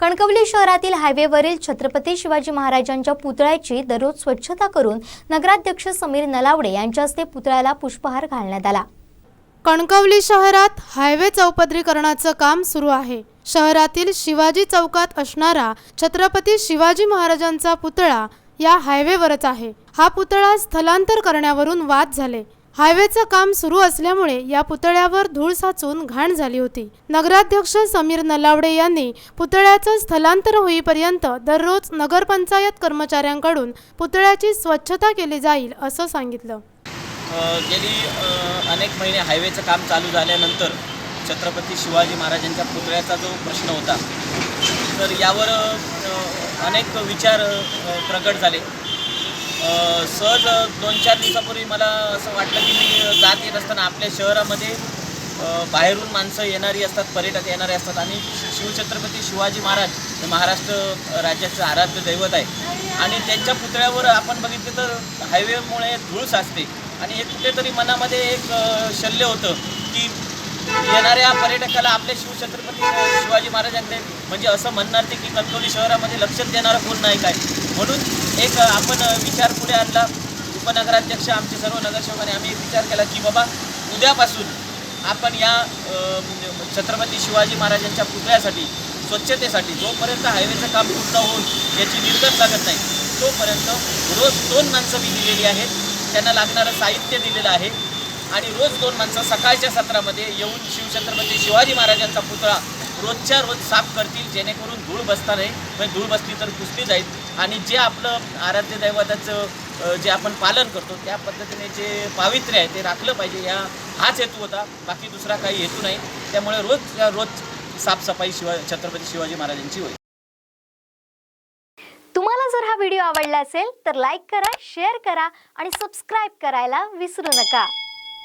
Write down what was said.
कणकवली शहरातील हायवेवरील छत्रपती शिवाजी महाराजांच्या पुतळ्याची दररोज स्वच्छता करून नगराध्यक्ष समीर नलावडे यांच्या हस्ते पुतळ्याला पुष्पहार घालण्यात आला. कणकवली शहरात हायवे चौपदरीकरणाचं काम सुरू आहे. शहरातील शिवाजी चौकात असणारा छत्रपती शिवाजी महाराजांचा पुतळा या हायवेवरच आहे. हा पुतळा स्थलांतर करण्यावरून वाद झाले. हायवेचं काम सुरू असल्यामुळे या पुतळ्यावर धूळ साचून घाण झाली होती. नगराध्यक्ष समीर नलावडे यांनी पुतळ्याचं स्थलांतर होईपर्यंत दररोज नगरपंचायत कर्मचाऱ्यांकडून पुतळ्याची स्वच्छता केली जाईल असं सांगितलं. गेली अनेक महिने हायवेचं काम चालू झाल्यानंतर छत्रपती शिवाजी महाराजांच्या पुतळ्याचा जो प्रश्न होता तर यावर अनेक विचार प्रकट झाले. सहज दोन चार दिवसापूर्वी मला असं वाटलं की मी जात येत असताना आपल्या शहरामध्ये बाहेरून माणसं येणारी असतात पर्यटक येणारे असतात आणि शिवछत्रपती शिवाजी महाराज हे महाराष्ट्र राज्याचं आराध्य दैवत आहे. आणि त्यांच्या पुतळ्यावर आपण बघितलं तर हायवेमुळे धूळ साचते. आणि हे कुठेतरी मनामध्ये एक शल्य होतं की येणाऱ्या पर्यटकाला आपले शिवछत्रपती शिवाजी महाराजांकडे म्हणजे असं म्हणणार ते की कणकवली शहरामध्ये लक्षच देणारं कोण नाही काय. म्हणून एक आपण विचार पुढे आणला. उपनगराध्यक्ष आमचे सर्व नगरसेवकांनी आम्ही विचार केला की बाबा उद्यापासून आपण या म्हणजे छत्रपती शिवाजी महाराजांच्या पुतळ्यासाठी स्वच्छतेसाठी जोपर्यंत हायवेचं काम पूर्ण होऊन याची निर्गत लागत नाही तोपर्यंत रोज दोन माणसं मी दिलेली आहेत. त्यांना लागणारं साहित्य दिलेलं आहे. आणि रोज दोन माणसं सकाळच्या सत्रामध्ये येऊन शिवछत्रपती शिवाजी महाराजांचा पुतळा रोजच्या रोज साफ करतील जेणेकरून धूळ बसता नाही म्हणजे धूळ बसली तर पुसली जाईल. आणि जे आपलं आराध्य दैवताचं जे आपण पालन करतो त्या पद्धतीने जे पावित्र्य आहे ते राखलं पाहिजे. या हाच हेतू होता. बाकी दुसरा काही हेतू नाही. त्यामुळे रोज रोज साफसफाई शिवा छत्रपती शिवाजी महाराजांची होईल. तुम्हाला जर हा व्हिडिओ आवडला असेल तर लाईक करा शेअर करा आणि सबस्क्राईब करायला विसरू नका.